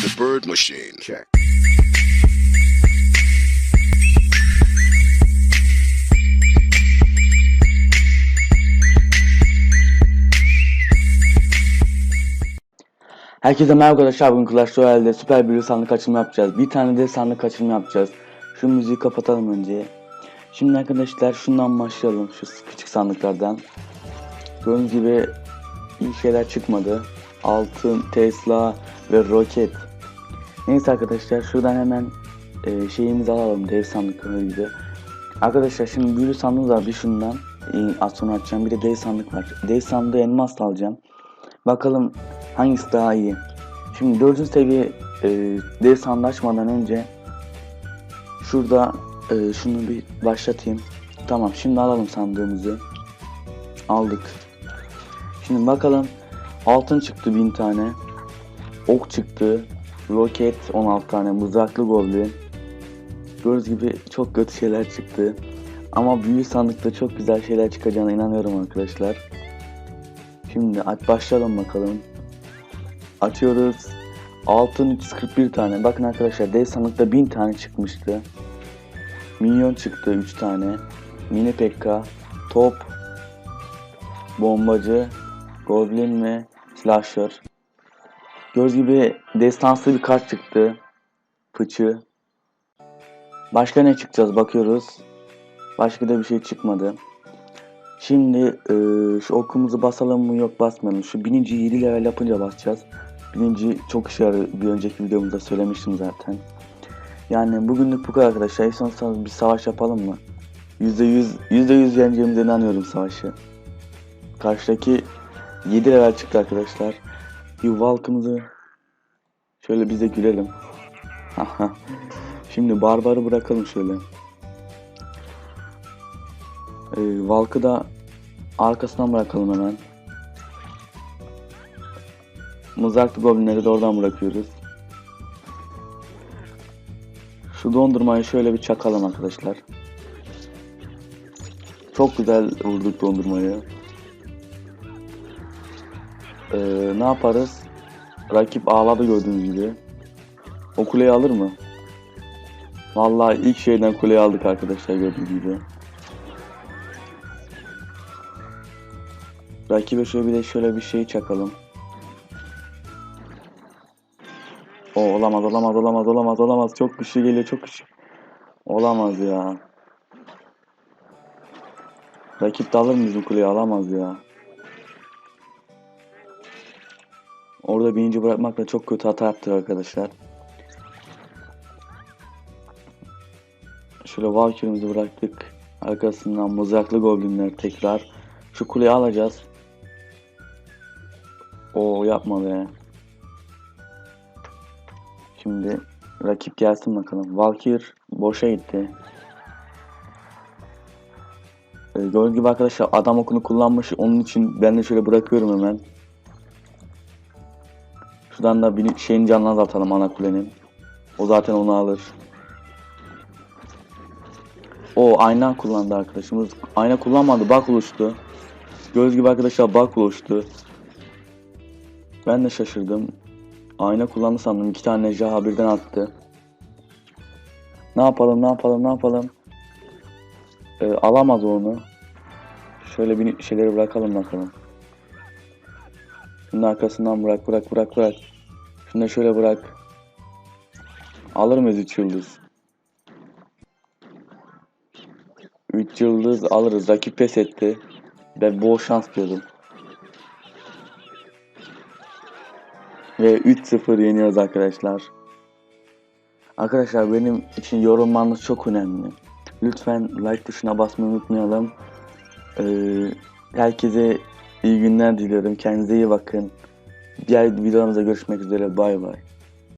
the bird machine. Check. Herkese merhaba arkadaşlar bugün Clash Royale'de süper bir sandık açılımı yapacağız. Bir tane de sandık açılımı yapacağız. Şu müziği kapatalım önce. Şimdi arkadaşlar şundan başlayalım şu küçük sandıklardan. Gördüğünüz gibi iyi şeyler çıkmadı. Altın, Tesla ve roket. Neyse arkadaşlar şuradan hemen e, şeyimizi alalım dev sandıkları gibi. Arkadaşlar şimdi büyülü sandığımız var bir şundan. E, az sonra açacağım bir de dev sandık var. Dev sandığı elmas alacağım. Bakalım hangisi daha iyi. Şimdi 4. seviye e, dev sandığı açmadan önce şurada e, şunu bir başlatayım. Tamam şimdi alalım sandığımızı. Aldık. Şimdi bakalım altın çıktı 1000 tane. Ok çıktı. Roket 16 tane. Mızraklı goblin. Gördüğünüz gibi çok kötü şeyler çıktı. Ama büyük sandıkta çok güzel şeyler çıkacağına inanıyorum arkadaşlar. Şimdi başlayalım bakalım. Açıyoruz. Altın 341 tane. Bakın arkadaşlar dev sandıkta 1000 tane çıkmıştı. Minyon çıktı 3 tane. Mini pekka, top, bombacı, goblin ve slasher. Gördüğünüz gibi destansı bir kart çıktı. Fıçı. Başka ne çıkacağız bakıyoruz. Başka da bir şey çıkmadı. Şimdi e, şu okumuzu basalım mı yok basmayalım. Şu bininci 7 level yapınca basacağız. Bininci çok işe. Bir önceki videomuzda söylemiştim zaten. Yani bugünlük bu kadar arkadaşlar. İstiyorsanız bir savaş yapalım mı? %100, %100 yeneceğimize inanıyorum savaşı. Karşıdaki 7 level çıktı arkadaşlar. Bir Valk'ımızı şöyle bize gülelim. Şimdi barbarı bırakalım şöyle. Ee, Valk'ı da arkasından bırakalım hemen. Mızraklı goblinleri de oradan bırakıyoruz. Şu dondurmayı şöyle bir çakalım arkadaşlar. Çok güzel vurduk dondurmayı. Ee, ne yaparız? Rakip ağladı gördüğünüz gibi. O kuleyi alır mı? Vallahi ilk şeyden kuleyi aldık arkadaşlar gördüğünüz gibi. Rakibe şöyle bir de şöyle bir şey çakalım. O olamaz olamaz olamaz olamaz olamaz çok güçlü geliyor çok güçlü. Olamaz ya. Rakip de alır mı bizim kuleyi alamaz ya. Orada birinci bırakmakla çok kötü hata yaptık arkadaşlar. Şöyle Valkyrie'mizi bıraktık. Arkasından mızraklı goblinler tekrar. Şu kuleyi alacağız. O yapmadı ya. Şimdi rakip gelsin bakalım. Valkyr boşa gitti. Ee, gördüğünüz gibi arkadaşlar adam okunu kullanmış. Onun için ben de şöyle bırakıyorum hemen. Şuradan da bir şeyin canını azaltalım ana kulenin. O zaten onu alır. O ayna kullandı arkadaşımız. Ayna kullanmadı. Bak oluştu. Göz gibi arkadaşlar bak oluştu. Ben de şaşırdım. Ayna kullandı sandım. İki tane ejderha birden attı. Ne yapalım ne yapalım ne yapalım. Ee, alamaz onu. Şöyle bir şeyleri bırakalım bakalım. Şunun arkasından bırak bırak bırak bırak. Şunu da şöyle bırak. Alır mıyız 3 yıldız? 3 yıldız alırız. Rakip pes etti. Ben bol şans diyordum. Ve 3-0 yeniyoruz arkadaşlar. Arkadaşlar benim için yorumlarınız çok önemli. Lütfen like tuşuna basmayı unutmayalım. Ee, herkese iyi günler diliyorum. Kendinize iyi bakın. Diğer videolarımızda görüşmek üzere. Bay bay.